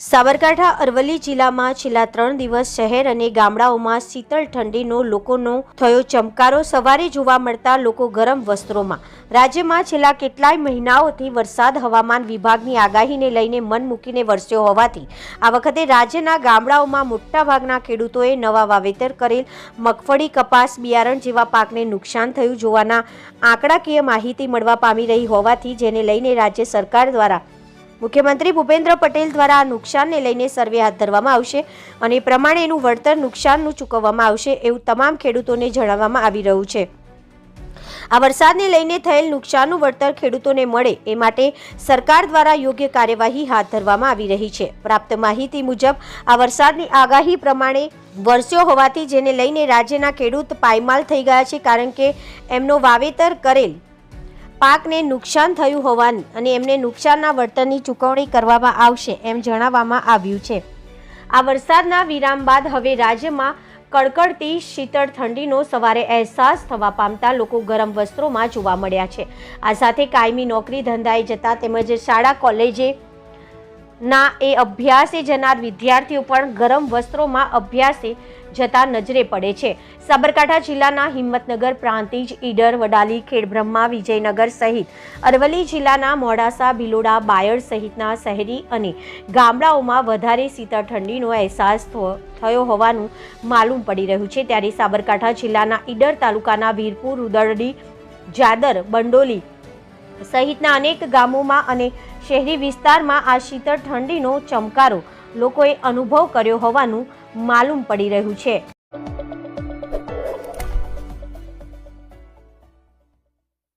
સાબરકાંઠા અરવલ્લી જિલ્લામાં છેલ્લા ત્રણ દિવસ શહેર અને ગામડાઓમાં શીતળ ઠંડીનો લોકોનો થયો ચમકારો. સવારે જોવા મળતા લોકો ગરમ વસ્ત્રોમાં. રાજ્યમાં છેલ્લા કેટલાય મહિનાઓથી વરસાદ હવામાન વિભાગની આગાહીને લઈને મન મૂકીને વરસ્યો હોવાથી આ વખતે રાજ્યના ગામડાઓમાં મોટાભાગના ખેડૂતોએ નવા વાવેતર કરેલ મગફળી, કપાસ, બિયારણ જેવા પાકને નુકસાન થયું જોવાના આંકડાકીય માહિતી મળવા પામી રહી હોવાથી જેને લઈને રાજ્ય સરકાર દ્વારા મુખ્યમંત્રી ભૂપેન્દ્ર પટેલ દ્વારા આ નુકસાનને લઈને સર્વે હાથ ધરવામાં આવશે અને પ્રમાણે એનું વળતર નુકસાનનું ચૂકવવામાં આવશે એવું તમામ ખેડૂતોને જણાવવામાં આવી રહ્યું છે. આ વરસાદને લઈને થયેલ નુકસાનનું વળતર ખેડૂતોને મળે એ માટે સરકાર દ્વારા યોગ્ય કાર્યવાહી હાથ ધરવામાં આવી રહી છે. પ્રાપ્ત માહિતી મુજબ, આ વરસાદની આગાહી પ્રમાણે વરસ્યો હોવાથી જેને લઈને રાજ્યના ખેડૂત પાયમાલ થઈ ગયા છે કારણ કે એમનો વાવેતર કરેલ પાકને નુકસાન થયું હોવાની અને એમને નુકસાનના વળતરની ચૂકવણી કરવામાં આવશે એમ જણાવવામાં આવ્યું છે. આ વરસાદના વિરામ બાદ હવે રાજ્યમાં કડકડતી શીતળ ઠંડીનો સવારે અહેસાસ થવા પામતા લોકો ગરમ વસ્ત્રોમાં જોવા મળ્યા છે. આ સાથે કાયમી નોકરી ધંધાએ જતા તેમજ શાળા, કોલેજે ના, એ અભ્યાસે જનાર વિદ્યાર્થીઓ પણ ગરમ વસ્ત્રોમાં અભ્યાસે જતા નજરે પડે છે. સાબરકાંઠા જિલ્લાના હિંમતનગર પ્રાંતિજ ઈડર, વડાલી, ખેડબ્રહ્મા, વિજયનગર સહિત અરવલ્લી જિલ્લાના મોડાસા, ભિલોડા, બાયડ સહિતના શહેરી અને ગામડાઓમાં વધારે શીતળ ઠંડીનો અહેસાસ થયો- હોવાનું માલુમ પડી રહ્યું છે. ત્યારે સાબરકાંઠા જિલ્લાના ઈડર તાલુકાના વીરપુર, ઉદરડી, જાદર, બંડોલી સહિતના અનેક ગામોમાં અને શહેરી વિસ્તારમાં આ શીતળ ઠંડીનો ચમકારો લોકોએ અનુભવ કર્યો હોવાનું માલુમ પડી રહ્યું છે.